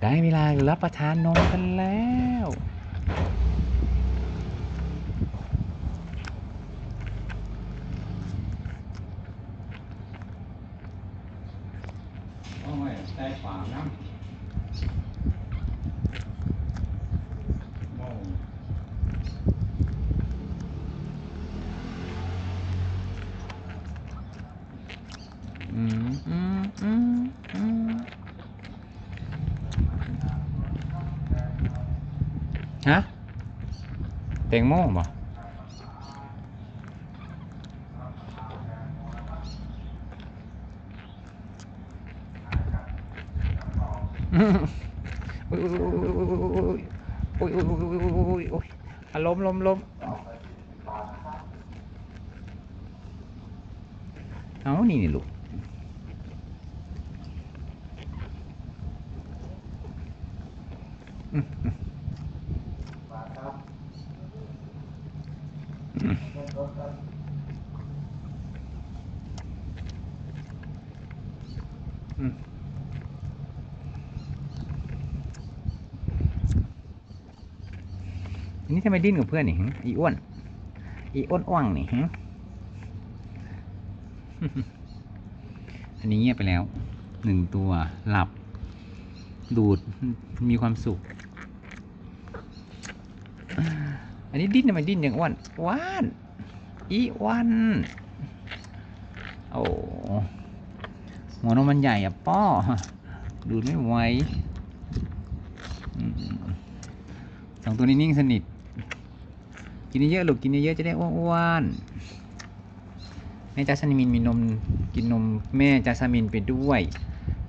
ได้เวลารับประทานนมกันแล้วโอ้ย ฮะเตงโม่บ่อารมณ์ลมลมเอานี่นี่ลูกอืม อันนี้ทำไมดิ้นกับเพื่อนนี่อีอ้วน อีอ้วนอ้วงนี่อันนี้เงียบไปแล้วหนึ่งตัวหลับ ดูดมีความสุข อันนี้ดิ้นทำไมดิ้นอย่างอ้วนอ้วนอีอ้วนโอ้หัวนมมันใหญ่อะป้อดูดไม่ไหวสองตัวนี้นิ่งสนิท กินเยอะลูกกินเยอะจะได้อ้วนๆแม่จัสมินมีนมกินนมแม่จัสมินไปด้วย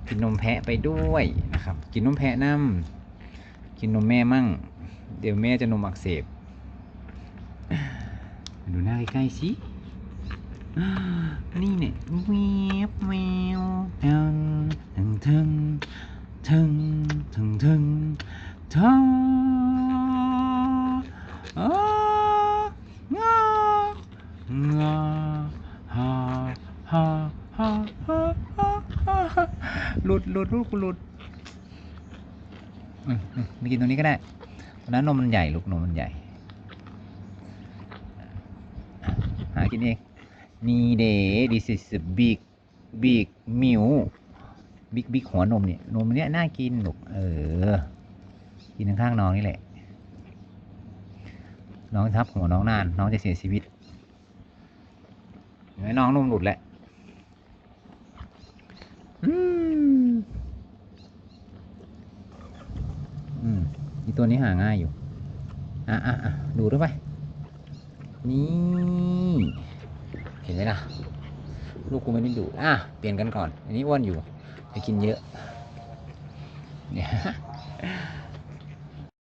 กินนมแพะไปด้วยนะครับ กินนมแพะน้ำกินนมแม่มั่ง เดี๋ยวแม่จะนมอักเสบ ดูหน้าใกล้ๆสิ นี่เนี่ยแวบแววทึงทึงทึงทึงทึงทึงทางางาฮาฮาฮาฮาฮาฮาหลุดหลุดลูกหลุดไม่กินตรงนี้ก็ได้ตอนนั้นนมมันใหญ่ลูกนมมันใหญ่ หา กินเอง นี่เด้ this is a big big milk big big หัวนมเนี่ยนมเนี้ยน่ากินลูกเออ กินข้างๆน้องนี่แหละ น้องทับหัวน้องนาน น้องจะเสียชีวิตเห็นไหมน้องนมหลุดแหล้วอืมอืมอีตัวนี้หาง่ายอยู่ อะอะอะดูด้วยไป นี่ เห็นไหมนะลูกกูไม่ได้ดูดอะเปลี่ยนกันก่อน อันนี้อ้วนอยู่จะกินเยอะเนี่ย